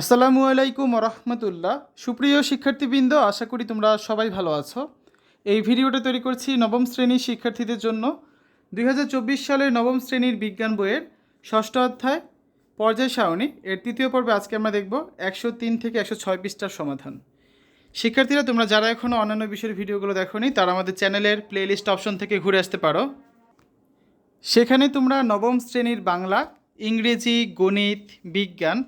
আসসালামু আলাইকুম রহমতুল্লাহ সুপ্রিয় শিক্ষার্থীবৃন্দ, আশা করি তোমরা সবাই ভালো আছো। এই ভিডিওটা তৈরি করছি নবম শ্রেণির শিক্ষার্থীদের জন্য। দুই হাজার চব্বিশ সালের নবম শ্রেণির বিজ্ঞান বইয়ের ষষ্ঠ অধ্যায়, পর্যায় সারণী। এর তৃতীয় পর্বে আজকে আমরা দেখব একশো তিন থেকে একশো ছয় পৃষ্ঠার সমাধান। শিক্ষার্থীরা, তোমরা যারা এখনও অন্যান্য বিষয়ের ভিডিওগুলো দেখোনি, তারা আমাদের চ্যানেলের প্লেলিস্ট অপশন থেকে ঘুরে আসতে পারো। সেখানে তোমরা নবম শ্রেণির বাংলা, ইংরেজি, গণিত, বিজ্ঞান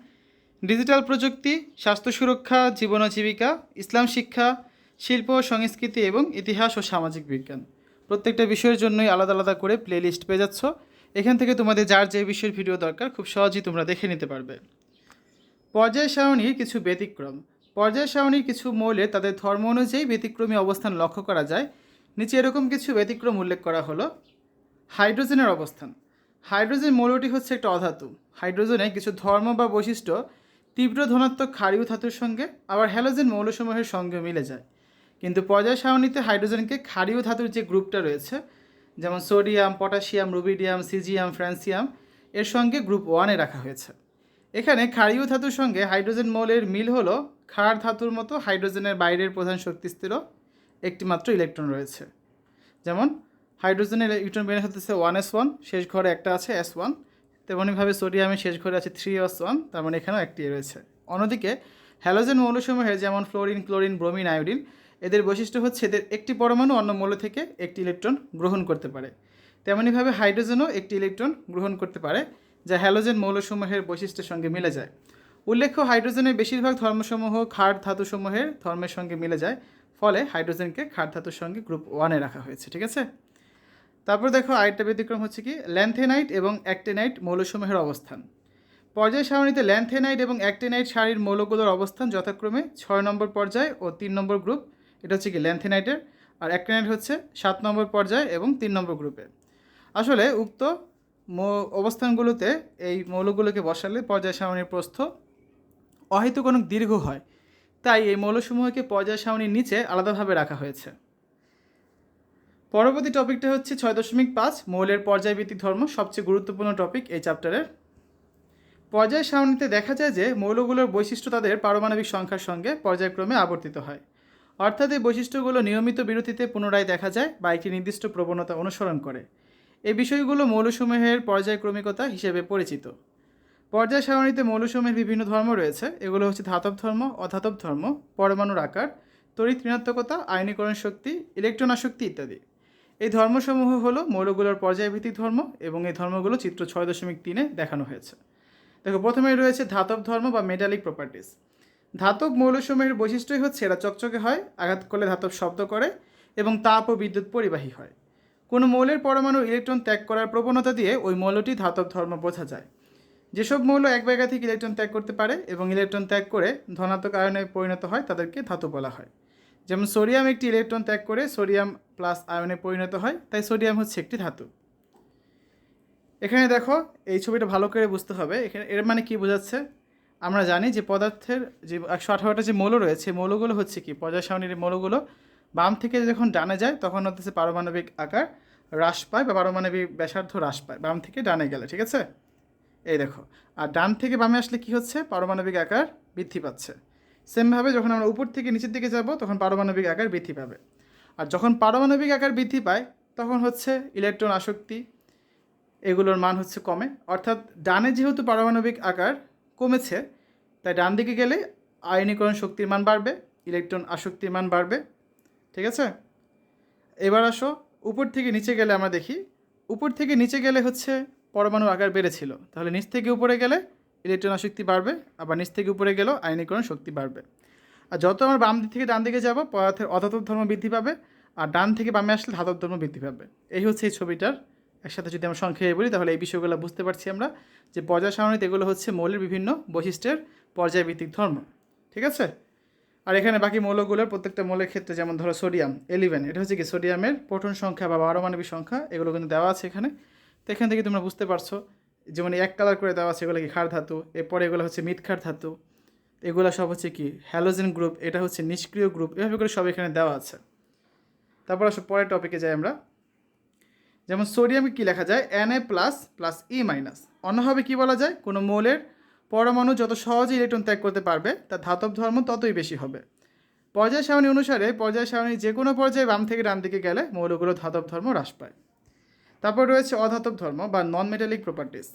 ডিজিটাল প্রযুক্তি, স্বাস্থ্য সুরক্ষা, জীবন জীবিকা, ইসলাম শিক্ষা, শিল্প, সংস্কৃতি এবং ইতিহাস ও সামাজিক বিজ্ঞান। প্রত্যেকটা বিষয়ের জন্যই আলাদা আলাদা করে প্লে লিস্ট পেয়ে যাচ্ছ। এখান থেকে তোমাদের যার যে বিষয়ের ভিডিও দরকার, খুব সহজেই তোমরা দেখে নিতে পারবে। পর্যায় সারণীর কিছু ব্যতিক্রম। পর্যায় সারণীর কিছু মৌলে তাদের ধর্ম অনুযায়ী ব্যতিক্রমী অবস্থান লক্ষ্য করা যায়। নিচে এরকম কিছু ব্যতিক্রম উল্লেখ করা হলো। হাইড্রোজেনের অবস্থান। হাইড্রোজেন মৌলটি হচ্ছে একটা অধাতু। হাইড্রোজেনে কিছু ধর্ম বা বৈশিষ্ট্য তীব্র ধনাত্মক ক্ষারীয় ধাতুর সঙ্গে আবার হ্যালোজেন মৌলসমূহের সঙ্গে মিলে যায়। কিন্তু পর্যায় সারণীতে হাইড্রোজেনকে ক্ষারীয় ধাতুর যে গ্রুপটা রয়েছে, যেমন sodium, potassium, rubidium, caesium, francium, এর সঙ্গে গ্রুপ ওয়ানে রাখা হয়েছে। এখানে ক্ষারীয় ধাতুর সঙ্গে হাইড্রোজেন মৌলের মিল হলো ক্ষার ধাতুর মতো হাইড্রোজেনের বাইরের প্রধান শক্তিস্থির একটি মাত্র ইলেকট্রন রয়েছে। যেমন হাইড্রোজেনের ইলেকট্রন বের হতেছে ওয়ান এস ওয়ান, শেষ ঘরে একটা আছে এস ওয়ান। তেমনইভাবে সোডিয়ামের শেষ ঘরে আছে থ্রি এস ওয়ান তার মানে এখানেও একটি রয়েছে। অন্যদিকে, হ্যালোজেন মৌলসমূহের যেমন ফ্লোরিন ক্লোরিন ব্রোমিন আয়োডিন এদের বৈশিষ্ট্য হচ্ছে এদের একটি পরমাণু অন্য মৌল থেকে একটি ইলেকট্রন গ্রহণ করতে পারে। তেমনইভাবে হাইড্রোজেনও একটি ইলেকট্রন গ্রহণ করতে পারে, যা হ্যালোজেন মৌলসমূহের বৈশিষ্ট্যের সঙ্গে মিলে যায়। উল্লেখ্য হাইড্রোজেনের বেশিরভাগ ধর্মসমূহ ক্ষার ধাতুসমূহের ধর্মের সঙ্গে মিলে যায়, ফলে হাইড্রোজেনকে ক্ষার ধাতুর সঙ্গে গ্রুপ ওয়ানে রাখা হয়েছে, ঠিক আছে? তারপর দেখো আরেকটা ব্যতিক্রম হচ্ছে কি? ল্যান্থেনাইট এবং অ্যাক্টেনাইট মৌলসমূহের অবস্থান। পর্যায় সারণীতে ল্যান্থেনাইট এবং অ্যাক্টেনাইট সারির মৌলগুলোর অবস্থান যথাক্রমে ছয় নম্বর পর্যায় ও তিন নম্বর গ্রুপ। এটা হচ্ছে কি? ল্যান্থেনাইটের। আর অ্যাক্টেনাইট হচ্ছে সাত নম্বর পর্যায় এবং তিন নম্বর গ্রুপে। আসলে উক্ত অবস্থানগুলোতে এই মৌলগুলোকে বসালে পর্যায় সারণীর প্রস্থ অহেতুক অনেক দীর্ঘ হয়। তাই এই মৌলসমূহকে পর্যায় সারণীর নিচে আলাদাভাবে রাখা হয়েছে। পরবর্তী টপিকটা হচ্ছে ছয় দশমিক পাঁচ, মৌলের পর্যায়ভিত্তিক ধর্ম সবচেয়ে গুরুত্বপূর্ণ টপিক এই চ্যাপ্টারের। পর্যায় সারণীতে দেখা যায় যে মৌলগুলোর বৈশিষ্ট্য তাদের পারমাণবিক সংখ্যার সঙ্গে পর্যায়ক্রমে আবর্তিত হয়। অর্থাৎ এই বৈশিষ্ট্যগুলো নিয়মিত বিরতিতে পুনরায় দেখা যায় বা একটি নির্দিষ্ট প্রবণতা অনুসরণ করে। এই বিষয়গুলো মৌলসমূহের পর্যায়ক্রমিকতা হিসেবে পরিচিত। পর্যায় সারণীতে মৌলসমূহের বিভিন্ন ধর্ম রয়েছে। এগুলো হচ্ছে ধাতব ধর্ম, অধাতব ধর্ম, পরমাণুর আকার, তড়িৎ ঋণাত্মকতা, আয়নীকরণ শক্তি ইলেকট্রন আসক্তি ইত্যাদি। এই ধর্মসমূহ হলো মৌলগুলোর পর্যায়ভিত্তিক ধর্ম এবং এই ধর্মগুলো চিত্র ছয় দশমিক তিনে দেখানো হয়েছে। দেখো, প্রথমে রয়েছে ধাতব ধর্ম বা মেটালিক প্রপার্টিস ধাতব মৌলসমূহের বৈশিষ্ট্যই হচ্ছে এরা চকচকে হয়, আঘাত করলে ধাতব শব্দ করে এবং তাপ ও বিদ্যুৎ পরিবাহী হয়। কোনো মৌলের পরমাণু ইলেকট্রন ত্যাগ করার প্রবণতা দিয়ে ওই মৌলটি ধাতব ধর্ম বোঝা যায়। যেসব মৌল এক জায়গা থেকে ইলেকট্রন ত্যাগ করতে পারে এবং ইলেকট্রন ত্যাগ করে ধনাত্মক আয়নে পরিণত হয়, তাদেরকে ধাতু বলা হয়। যেমন সোডিয়াম একটি ইলেকট্রন ত্যাগ করে সোডিয়াম প্লাস আয়নে পরিণত হয়, তাই সোডিয়াম হচ্ছে একটি ধাতু। এখানে দেখো, এই ছবিটা ভালো করে বুঝতে হবে। এখানে এর মানে কি বোঝাচ্ছে? আমরা জানি যে পদার্থের যে একশো আঠারোটা যে মৌল রয়েছে, মৌলগুলো হচ্ছে কি? পর্যায় সারণীর মৌলগুলো বাম থেকে যখন ডানে যায়, তখন হচ্ছে পারমাণবিক আকার হ্রাস পায় বা পারমাণবিক ব্যাসার্ধ হ্রাস পায়, বাম থেকে ডানে গেলে, ঠিক আছে? এই দেখো, আর ডান থেকে বামে আসলে কি হচ্ছে? পারমাণবিক আকার বৃদ্ধি পাচ্ছে। সেমভাবে যখন আমরা উপর থেকে নিচের দিকে যাব, তখন পারমাণবিক আকার বৃদ্ধি পাবে। আর যখন পারমাণবিক আকার বৃদ্ধি পায়, তখন হচ্ছে ইলেকট্রন আসক্তি, এগুলোর মান হচ্ছে কমে। অর্থাৎ ডানে যেহেতু পারমাণবিক আকার কমেছে, তাই ডান দিকে গেলে আয়নীকরণ শক্তির মান বাড়বে, ইলেকট্রন আসক্তির মান বাড়বে। ঠিক আছে? এবার আসো, উপর থেকে নিচে গেলে আমরা দেখি, উপর থেকে নিচে গেলে হচ্ছে পরমাণু আকার বেড়েছিল। তাহলে নিচ থেকে উপরে গেলে ইলেকট্রন আসক্তি বাড়বে, আবার নিচ থেকে উপরে গেলেও আয়নীকরণ শক্তি বাড়বে। আর যত আমরা বাম দিক থেকে ডান দিকে যাব, পদার্থের অধাতব ধর্ম বৃদ্ধি পাবে, আর ডান থেকে বামে আসলে ধাতব ধর্ম বৃদ্ধি পাবে। এই হচ্ছে এই ছবিটার। একসাথে যদি আমরা সংক্ষেপে বলি, তাহলে এই বিষয়গুলো বুঝতে পারছি আমরা যে পর্যায় সারণীতে এগুলো হচ্ছে মৌলের বিভিন্ন বৈশিষ্ট্যের পর্যায়ভিত্তিক ধর্ম, ঠিক আছে? আর এখানে বাকি মৌলগুলোর প্রত্যেকটা মৌলের ক্ষেত্রে যেমন ধরো সোডিয়াম, এলিভেন, এটা হচ্ছে কি সোডিয়ামের প্রোটন সংখ্যা বা পারমাণবিক সংখ্যা, এগুলো কিন্তু দেওয়া আছে এখানে। তো এখান থেকে তোমরা বুঝতে পারছ যেমন এক কালার করে দেওয়া আছে, এগুলো কি ক্ষার ধাতু? এরপরে এগুলো হচ্ছে মিথক্ষার ধাতু। এগুলো সব হচ্ছে কি? হ্যালোজেন গ্রুপ এটা হচ্ছে নিষ্ক্রিয় গ্রুপ এভাবে করে সব এখানে দেওয়া আছে। তারপর আসো পরের টপিকে যাই আমরা। যেমন সোডিয়ামে কী লেখা যায়? N A plus plus E minus অন্যভাবে কী বলা যায়? কোনো মৌলের পরমাণু যত সহজে ইলেকট্রন ত্যাগ করতে পারবে, তার ধাতব ধর্ম ততই বেশি হবে। পর্যায় সারণী অনুসারে পর্যায় সারণীর যে কোনো পর্যায়ে বাম থেকে ডান দিকে গেলে মৌলগুলো ধাতব ধর্ম হ্রাস পায়। তারপর রয়েছে অধাতব ধর্ম বা নন মেটালিক প্রপার্টিস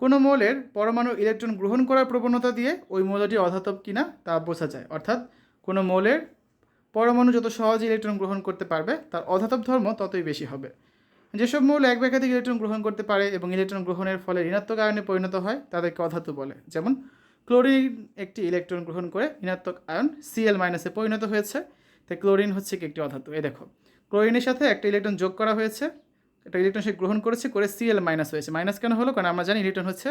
কোনো মৌলের পরমাণু ইলেকট্রন গ্রহণ করার প্রবণতা দিয়ে ওই মৌলটি অধাতব কিনা তা বোঝা যায়। অর্থাৎ কোনো মৌলের পরমাণু যত সহজে ইলেকট্রন গ্রহণ করতে পারবে, তার অধাতব ধর্ম ততই বেশি হবে। যেসব মৌল এক একাধিক ইলেকট্রন গ্রহণ করতে পারে এবং ইলেকট্রন গ্রহণের ফলে ঋণাত্মক আয়নে পরিণত হয়, তাদেরকে অধাতু বলে। যেমন, ক্লোরিন একটি ইলেকট্রন গ্রহণ করে ঋণাত্মক আয়ন সিএল মাইনাসে পরিণত হয়েছে, তাই ক্লোরিন হচ্ছে একটি অধাতু। এ দেখো, ক্লোরিনের সাথে একটা ইলেকট্রন যোগ করা হয়েছে একটা ইলেকট্রন সে গ্রহণ করেছে, করে সিএল মাইনাস হয়েছে। মাইনাস কেন হলো? কারণ আমরা জানি ইলেকট্রন হচ্ছে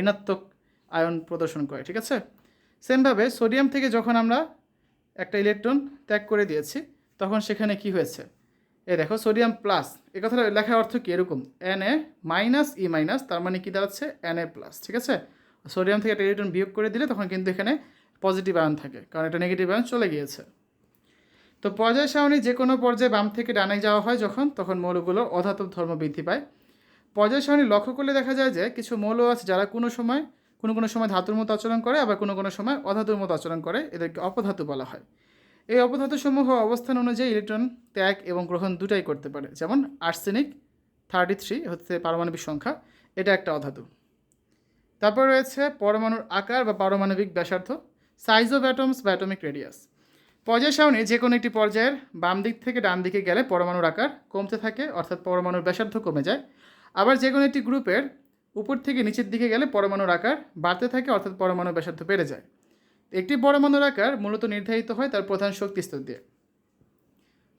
ঋণাত্মক আয়ন প্রদর্শন করে, ঠিক আছে? সেমভাবে সোডিয়াম থেকে যখন আমরা একটা ইলেকট্রন ত্যাগ করে দিয়েছি, তখন সেখানে কি হয়েছে? এ দেখো সোডিয়াম প্লাস এ কথাটা লেখার অর্থ কি? এরকম N A minus E minus তার মানে কি দাঁড়াচ্ছে? এন এ প্লাস ঠিক আছে? সোডিয়াম থেকে একটা ইলেকট্রন বিয়োগ করে দিলে তখন কিন্তু এখানে পজিটিভ আয়ন থাকে, কারণ এটা নেগেটিভ আয়ন চলে গিয়েছে। তো পর্যায় সারণী যে কোনো পর্যায়ে বাম থেকে ডানে যাওয়া হয় যখন, তখন মৌলগুলো অধাতব ধর্ম বৃদ্ধি পায়। পর্যায় সারণী লক্ষ্য করলে দেখা যায় যে কিছু মৌল আছে যারা কোনো সময়, কোনো কোনো সময় ধাতুর মতো আচরণ করে, আবার কোনো কোনো সময় অধাতুর মতো আচরণ করে, এদেরকে অপধাতু বলা হয়। এই অপধাতুসমূহ অবস্থান অনুযায়ী ইলেকট্রন, ত্যাগ এবং গ্রহণ দুটাই করতে পারে। যেমন আর্সেনিক থার্টি থ্রি হচ্ছে পারমাণবিক সংখ্যা, এটা একটা অধাতু। তারপর রয়েছে পরমাণুর আকার বা পারমাণবিক ব্যাসার্ধ সাইজ অফ অ্যাটমস বা অ্যাটমিক রেডিয়াস। পর্যায় সারণী যে কোনো একটি পর্যায়ের বাম দিক থেকে ডান দিকে গেলে পরমাণুর আকার কমতে থাকে, অর্থাৎ পরমাণুর ব্যাসার্ধ কমে যায়। আবার যে কোনো একটি গ্রুপের উপর থেকে নিচের দিকে গেলে পরমাণুর আকার বাড়তে থাকে, অর্থাৎ পরমাণুর ব্যাসার্ধ বেড়ে যায়। একটি পরমাণুর আকার মূলত নির্ধারিত হয় তার প্রধান শক্তি স্তর দিয়ে।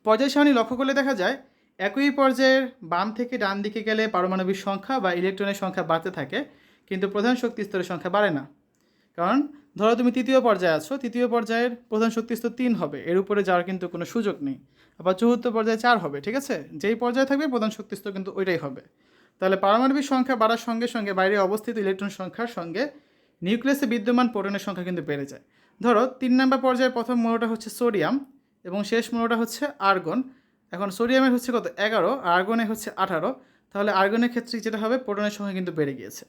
পর্যায় সারণী লক্ষ্য করলে দেখা যায়, একই পর্যায়ের বাম থেকে ডান দিকে গেলে পারমাণবিক সংখ্যা বা ইলেকট্রনের সংখ্যা বাড়তে থাকে, কিন্তু প্রধান শক্তি স্তরের সংখ্যা বাড়ে না। কারণ ধরো তুমি তৃতীয় পর্যায়ে আছো, তৃতীয় পর্যায়ের প্রধান শক্তি স্তর তিন হবে। এর উপরে যাওয়ার কিন্তু কোনো সুযোগ নেই। আবার চতুর্থ পর্যায়ে চার হবে, ঠিক আছে? যেই পর্যায়ে থাকবে, প্রধান শক্তি স্তর কিন্তু ওইটাই হবে। তাহলে পারমাণবিক সংখ্যা বাড়ার সঙ্গে সঙ্গে বাইরে অবস্থিত ইলেকট্রন সংখ্যার সঙ্গে নিউক্লিয়াসে বিদ্যমান প্রোটনের সংখ্যা কিন্তু বেড়ে যায়। ধরো, তিন নম্বর পর্যায়ের প্রথম মৌলটা হচ্ছে সোডিয়াম এবং শেষ মৌলটা হচ্ছে আর্গন। এখন সোডিয়ামের হচ্ছে কত? এগারো আর্গনের হচ্ছে আঠারো। তাহলে আর্গনের ক্ষেত্রে যেটা হবে, প্রোটনের সংখ্যা কিন্তু বেড়ে গিয়েছে।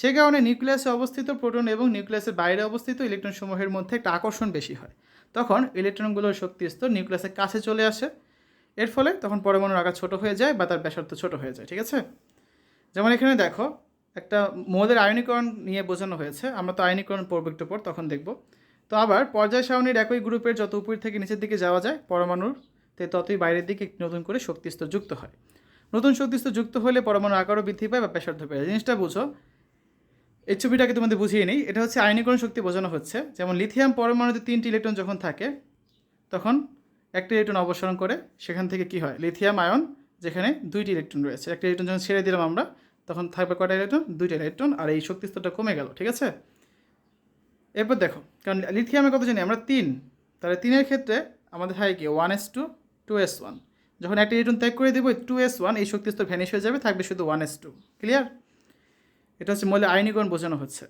সেই কারণে নিউক্লিয়াসে অবস্থিত প্রোটন এবং নিউক্লিয়াসের বাইরে অবস্থিত ইলেকট্রন সমূহের মধ্যে একটা আকর্ষণ বেশি হয়। তখন ইলেকট্রনগুলোর শক্তি স্তর নিউক্লিয়াসের কাছে চলে আসে। এর ফলে তখন পরমাণুর আকার ছোট হয়ে যায় বা তার ব্যাসার্ধ ছোট হয়ে যায়, ঠিক আছে? যেমন এখানে দেখো, একটা মৌলের আয়নীকরণ নিয়ে বোঝানো হয়েছে। আমরা তো আয়নীকরণ পড়ব একটু পর তখন দেখব। তো আবার পর্যায় সারণীর একই গ্রুপের যত উপর থেকে নিচের দিকে যাওয়া যায়, পরমাণুর তে ততই বাইরের দিকে নতুন করে শক্তিস্তর যুক্ত হয়। নতুন শক্তিস্তর যুক্ত হলে পরমাণুর আকারও বৃদ্ধি পায় বা ব্যাসার্ধ যায়। জিনিসটা বুঝো এই ছবিটাকে তোমাদের বুঝিয়ে নিই। এটা হচ্ছে আয়নীকরণ শক্তি বোঝানো হচ্ছে। যেমন লিথিয়াম পরমাণুতে তিনটি ইলেকট্রন যখন থাকে, তখন একটা ইলেকট্রন অপসারণ করে, সেখান থেকে কি হয়? লিথিয়াম আয়ন, যেখানে দুইটি ইলেকট্রন রয়েছে। একটা ইলেকট্রন যখন ছেড়ে দিলাম আমরা, তখন থাকবে কয়টা ইলেকট্রন? দুইটা ইলেকট্রন। আর এই শক্তি স্তরটা কমে গেল, ঠিক আছে? এরপর দেখো, কারণ লিথিয়ামের কথা জানি, আমরা তিন। তাহলে তিনের ক্ষেত্রে আমাদের হয় কি? One S two two S one যখন একটা ইলেকট্রন ত্যাগ করে দেবো টু এস ওয়ান এই শক্তি স্তর ভ্যানিশ হয়ে যাবে, থাকবে শুধু ওয়ান এস টু ক্লিয়ার এটা হচ্ছে মূল্যে আইনীকরণ বোঝানো হচ্ছে।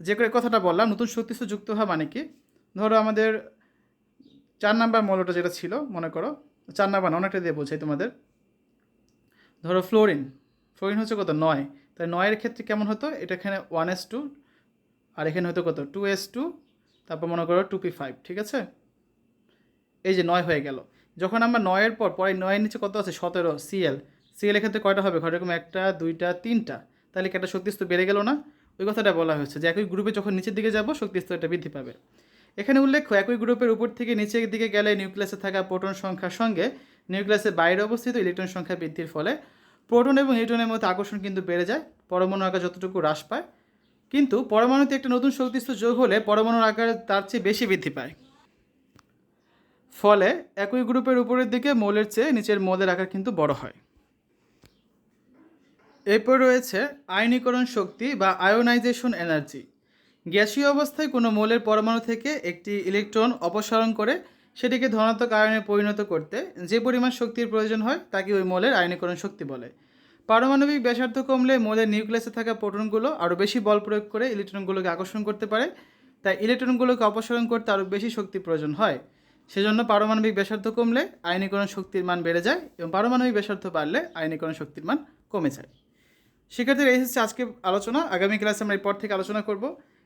যে করে কথাটা বললাম, নতুন শক্তিস্তর যুক্ত হওয়া মানে কি? ধরো আমাদের চার নাম্বার মৌলটা যেটা ছিল, মনে করো, চার নাম্বার অনেকটা দিয়ে বোঝাই তোমাদের। ধরো ফ্লোরিন ফ্লোরিন হচ্ছে কত? নয়। তাই নয়ের ক্ষেত্রে কেমন হতো? এটা এখানে ওয়ান এস টু আর এখানে হতো কত? টু এস টু তারপর মনে করো টু পি ফাইভ ঠিক আছে? এই যে নয় হয়ে গেল। যখন আমরা নয়ের পর, পরে নয়ের নিচে কত আছে? সতেরো সিএল সিএল ক্ষেত্রে কয়টা হবে? ঘরে এরকম একটা, দুইটা, তিনটা। তাহলে কি একটা শক্তিস্তর বেড়ে গেল না? ওই কথাটা বলা হয়েছে যে একই গ্রুপে যখন নিচের দিকে যাব শক্তিস্তরটা বৃদ্ধি পাবে। এখানে উল্লেখ্য, একই গ্রুপের উপর থেকে নিচের দিকে গেলে নিউক্লিয়াসে থাকা প্রোটন সংখ্যার সঙ্গে নিউক্লিয়াসের বাইরে অবস্থিত ইলেকট্রন সংখ্যা বৃদ্ধির ফলে প্রোটন এবং ইলেকট্রনের মধ্যে আকর্ষণ কিন্তু বেড়ে যায় পরমাণু আকার যতটুকু হ্রাস পায়। কিন্তু পরমাণুতে একটা নতুন শক্তিস্তর যোগ হলে পরমাণুর আকার তার চেয়ে বেশি বৃদ্ধি পায়। ফলে একই গ্রুপের উপরের দিকে মৌলের চেয়ে নিচের মৌলের আকার কিন্তু বড় হয়। এরপর রয়েছে আয়নীকরণ শক্তি বা আয়োনাইজেশন এনার্জি। গ্যাসীয় অবস্থায় কোনো মৌলের পরমাণু থেকে একটি ইলেকট্রন অপসারণ করে সেটিকে ধনাত্মক আয়নে পরিণত করতে যে পরিমাণ শক্তির প্রয়োজন হয় তাকে ওই মৌলের আয়নীকরণ শক্তি বলে। পারমাণবিক ব্যাসার্ধ কমলে মৌলের নিউক্লিয়াসে থাকা প্রোটনগুলো আরও বেশি বল প্রয়োগ করে ইলেকট্রনগুলোকে আকর্ষণ করতে পারে, তাই ইলেকট্রনগুলোকে অপসারণ করতে আরও বেশি শক্তি প্রয়োজন হয়। সেজন্য পারমাণবিক ব্যাসার্ধ কমলে আয়নীকরণ শক্তির মান বেড়ে যায় এবং পারমাণবিক ব্যাসার্ধ বাড়লে আয়নীকরণ শক্তির মান কমে যায়। শিক্ষার্থীরা এই হচ্ছে আজকে আলোচনা। আগামী ক্লাসে আমরা এরপর থেকে আলোচনা করব।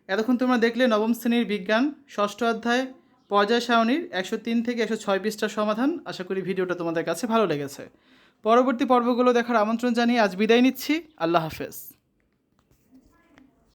এতক্ষণ তোমরা দেখলে নবম শ্রেণির বিজ্ঞান, ষষ্ঠ অধ্যায়, পর্যায় সারণীর একশো তিন থেকে একশো ছয় পৃষ্ঠার সমাধান। আশা করি ভিডিওটা তোমাদের কাছে ভালো লেগেছে। পরবর্তী পর্বগুলো দেখার আমন্ত্রণ জানিয়ে আজ বিদায় নিচ্ছি। আল্লাহ হাফেজ।